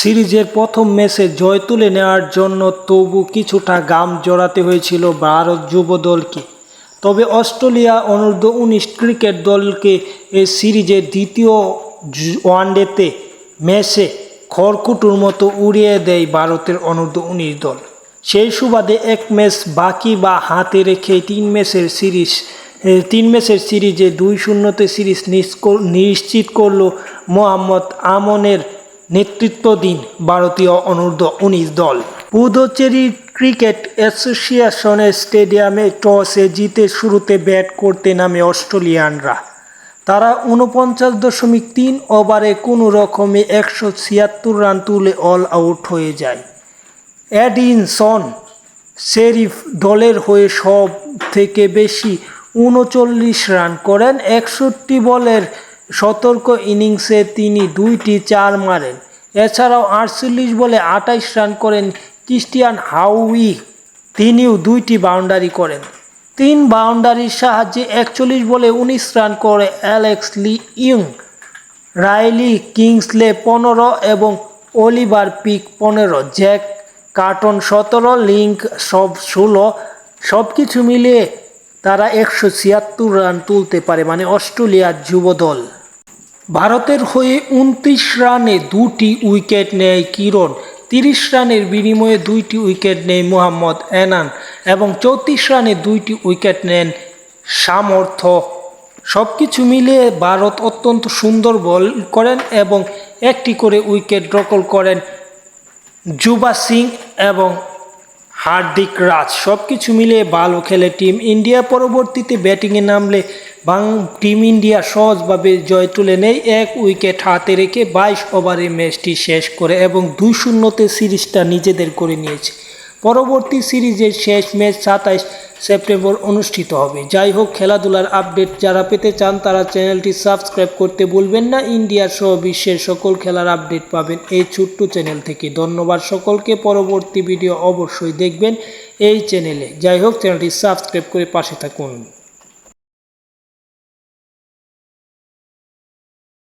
সিরিজের প্রথম ম্যাচে জয় তুলে নেওয়ার জন্য তবু কিছুটা গাম জড়াতে হয়েছিল ভারত যুব দলকে। তবে অস্ট্রেলিয়া অনূর্ধ্ব উনিশ ক্রিকেট দলকে এই সিরিজের দ্বিতীয় ওয়ানডেতে ম্যাচে খড়কুটোর মতো উড়িয়ে দেয় ভারতের অনূর্ধ্ব উনিশ দল। সেই সুবাদে এক ম্যাচ বাকি বা হাতে রেখে তিন ম্যাচের সিরিজ তিন ম্যাচের সিরিজে দুই শূন্যতে সিরিজ নিশ্চিত করল মোহাম্মদ আমনের নেতৃত্বাধীন ভারতীয় অনূর্ধ্ব উনিশ দল। পুদুচেরি ক্রিকেট অ্যাসোসিয়েশনের স্টেডিয়ামে টসে জিতে শুরুতে ব্যাট করতে নামে অস্ট্রেলিয়ানরা। তারা উনপঞ্চাশ দশমিক তিন ওভারে কোনো রকমে একশো ছিয়াত্তর রান তুলে অল আউট হয়ে যায়। অ্যাডিনসন শেরিফ দলের হয়ে সব থেকে বেশি উনচল্লিশ রান করেন। একষট্টি বলের সতর্ক ইনিংসে তিনি দুইটি চার মারেন। এছাড়াও আটচল্লিশ বলে আটাইশ রান করেন ক্রিস্টিয়ান হাউই তিনিও দুইটি বাউন্ডারি করেন। তিন বাউন্ডারির সাহায্যে একচল্লিশ বলে উনিশ রান করে Alex Lee Young. Riley Kingsley পনেরো এবং অলিভার পিক পনেরো। জ্যাক কার্টন সতেরো লিঙ্ক সব ষোলো। সব কিছু মিলিয়ে তারা একশো ছিয়াত্তর রান তুলতে পারে মানে অস্ট্রেলিয়ার যুব দল ভারতের হয়ে উনত্রিশ রানে দুটি উইকেট নেয় কিরণ, তিরিশ রানের বিনিময়ে দুইটি উইকেট নেয় মোহাম্মদ এনান এবং চৌত্রিশ রানে দুইটি উইকেট নেন সামর্থ্য সব কিছু মিলিয়ে ভারত অত্যন্ত সুন্দর বল করেন এবং একটি করে উইকেট দখল করেন যুবা সিং এবং হার্দিক রাজ সব কিছু মিলে ভালো খেলে টিম ইন্ডিয়া। পরবর্তীতে ব্যাটিংয়ে নামলে বাং টিম ইন্ডিয়া সহজভাবে জয় তুলে নেয়। এক উইকেট হাতে রেখে বাইশ ওভারে ম্যাচটি শেষ করে এবং দুই শূন্যতে সিরিজটা নিজেদের করে নিয়েছে। পরবর্তী সিরিজের শেষ ম্যাচ সাতাইশ সেপ্টেম্বর অনুষ্ঠিত হবে। যাই হোক, খেলাধুলার আপডেট যারা পেতে চান তারা চ্যানেলটি সাবস্ক্রাইব করতে ভুলবেন না। ইন্ডিয়ার সহ বিশ্বের সকল খেলার আপডেট পাবেন এই ছোট্ট চ্যানেল থেকে। ধন্যবাদ সকলকে। পরবর্তী ভিডিও অবশ্যই দেখবেন এই চ্যানেলে। যাই হোক, চ্যানেলটি সাবস্ক্রাইব করে পাশে থাকুন।